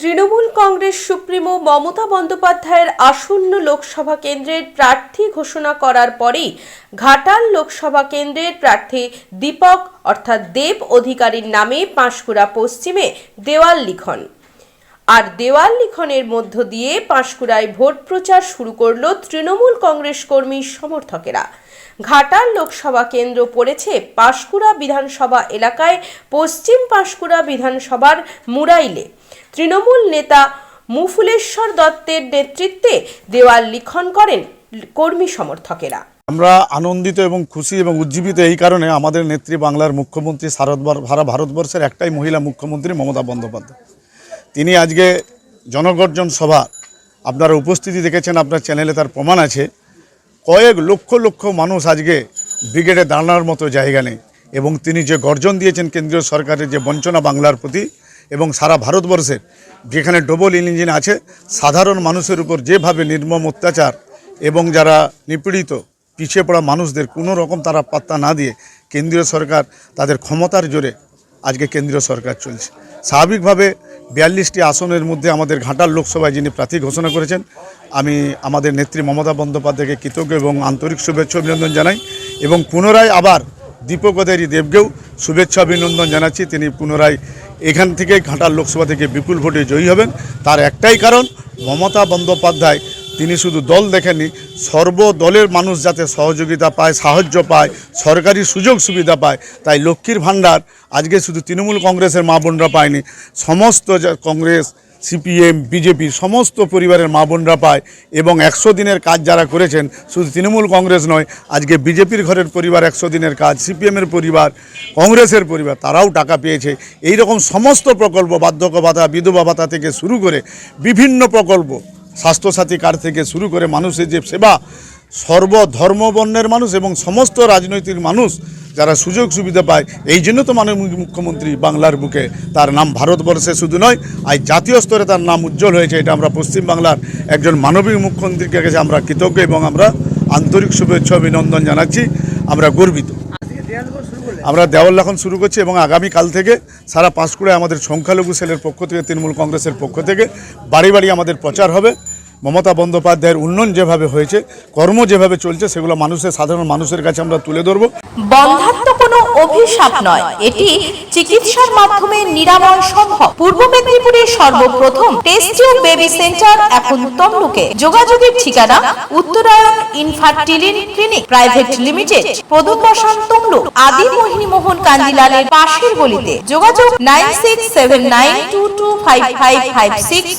Trinamool Congress supremo Mamata বন্দ্যোপাধ্যায়ের আসন্ন লোকসভা কেন্দ্রের প্রার্থী ঘোষণা করার পরেই ঘাটাল লোকসভা কেন্দ্রের প্রার্থী দীপক, অর্থাৎ দেব অধিকারীর নামে পাঁশকুড়া পশ্চিমে দেওয়াল লিখন। আর দেওয়াল লিখনের মধ্য দিয়ে পাঁশকুড়ায় ভোট প্রচার শুরু করল তৃণমূল কংগ্রেস কর্মী সমর্থকেরা। ঘাটাল লোকসভা কেন্দ্র পড়েছে পাঁশকুড়া বিধানসভা এলাকায় পশ্চিম পাঁশকুড়া বিধানসভার মুরাইলে। তৃণমূল নেতা মুফুলেশ্বর দত্তের নেতৃত্বে দেওয়াল লিখন করেন কর্মী সমর্থকেরা। আমরা আনন্দিত এবং খুশি এবং উজ্জীবিত এই কারণে আমাদের নেত্রী বাংলার মুখ্যমন্ত্রী সারদবার সারা ভারতবর্ষের একটাই মহিলা মুখ্যমন্ত্রী মমতা বন্দ্যোপাধ্যায়। তিনি আজকে জনগর্জন সভা, আপনারা উপস্থিতি দেখেছেন, আপনার চ্যানেলে তার প্রমাণ আছে। কয়েক লক্ষ লক্ষ মানুষ আজকে ব্রিগেডে দাঁড়ানোর মতো জায়গা নেই এবং তিনি যে গর্জন দিয়েছেন কেন্দ্রীয় সরকারের যে বঞ্চনা বাংলার প্রতি এবং সারা ভারতবর্ষের, যেখানে ডবল ইঞ্জিন আছে, সাধারণ মানুষের উপর যেভাবে নির্মম অত্যাচার এবং যারা নিপীড়িত, পিছিয়ে পড়া মানুষদের কোনো রকম তারা পাত্তা না দিয়ে কেন্দ্রীয় সরকার তাদের ক্ষমতার জোরে আজকে কেন্দ্রীয় সরকার চলছে। স্বাভাবিকভাবে বিয়াল্লিশটি আসনের মধ্যে আমাদের ঘাটাল লোকসভায় যিনি প্রার্থী ঘোষণা করেছেন, আমি আমাদের নেত্রী মমতা বন্দ্যোপাধ্যায়কে কৃতজ্ঞ এবং আন্তরিক শুভেচ্ছা অভিনন্দন জানাই এবং পুনরায় আবার দীপকদারি দেবকেও শুভেচ্ছা অভিনন্দন জানাচ্ছি। তিনি পুনরায় এখান থেকে ঘাটাল লোকসভা থেকে বিপুল ভোটে জয়ী হবেন। তার একটাই কারণ, মমতা বন্দ্যোপাধ্যায় তিনি শুধু দল দেখেননি সর্বদলের মানুষ যাতে সহযোগিতা পায়, সাহায্য পায়, সরকারি সুযোগ সুবিধা পায়, তাই লক্ষ্মীর ভাণ্ডার আজকে শুধু তৃণমূল কংগ্রেসের মা বোনরা পায়নি, সমস্ত কংগ্রেস, সিপিএম, বিজেপি, সমস্ত পরিবারের মা বোনরা পায় এবং একশো দিনের কাজ যারা করেছেন, শুধু তৃণমূল কংগ্রেস নয়, আজকে বিজেপির ঘরের পরিবার একশো দিনের কাজ, সিপিএমের পরিবার, কংগ্রেসের পরিবার, তারাও টাকা পেয়েছে। এই রকম সমস্ত প্রকল্প বার্ধক্য ভাতা, বিধবা ভাতা থেকে শুরু করে বিভিন্ন প্রকল্প স্বাস্থ্যসাথী কার্ড থেকে শুরু করে মানুষের যে সেবা, সর্বধর্মবর্ণের মানুষ এবং সমস্ত রাজনৈতিক মানুষ যারা সুযোগ সুবিধা পায়, এই জন্য তো মাননীয় মুখ্যমন্ত্রী বাংলার বুকে তার নাম ভারতবর্ষে শুধু নয়, আজ জাতীয় স্তরে তার নাম উজ্জ্বল হয়েছে। এটা আমরা পশ্চিমবাংলার একজন মানবিক মুখ্যমন্ত্রীকে কাছে আমরা কৃতজ্ঞ এবং আমরা আন্তরিক শুভেচ্ছা, অভিনন্দন জানাচ্ছি। আমরা গর্বিত। আমরা দেওয়াল লেখন শুরু করছি এবং আগামী কাল থেকে সারা পাঁশকুড়ায় আমাদের সংখ্যালঘু সেলের পক্ষ থেকে, তৃণমূল কংগ্রেসের পক্ষ থেকে বাড়ি বাড়ি আমাদের প্রচার হবে। মমতা বন্দ্যোপাধ্যায়ের উন্নয়ন যেভাবে হয়েছে, কর্ম যেভাবে চলছে, সেগুলো মানুষের, সাধারণ মানুষের কাছে আমরা তুলে ধরবো। বন্ধাত্ম কোনো অভিশাপ নয়। এটি চিকিৎসার মাধ্যমে নিরাময় সম্ভব। পূর্ব মেদিনীপুরের সর্বপ্রথম টেস্টিও বেবি সেন্টার এখন তমলুকে। যোগাযোগের ঠিকানা Uttarayan infertility clinic private limited. প্রদূত বসান তমলুক। আদি মোহিনী মোহন কান্দিলালের পাশের গলিতে। যোগাযোগ nine six seven nine two two five five five six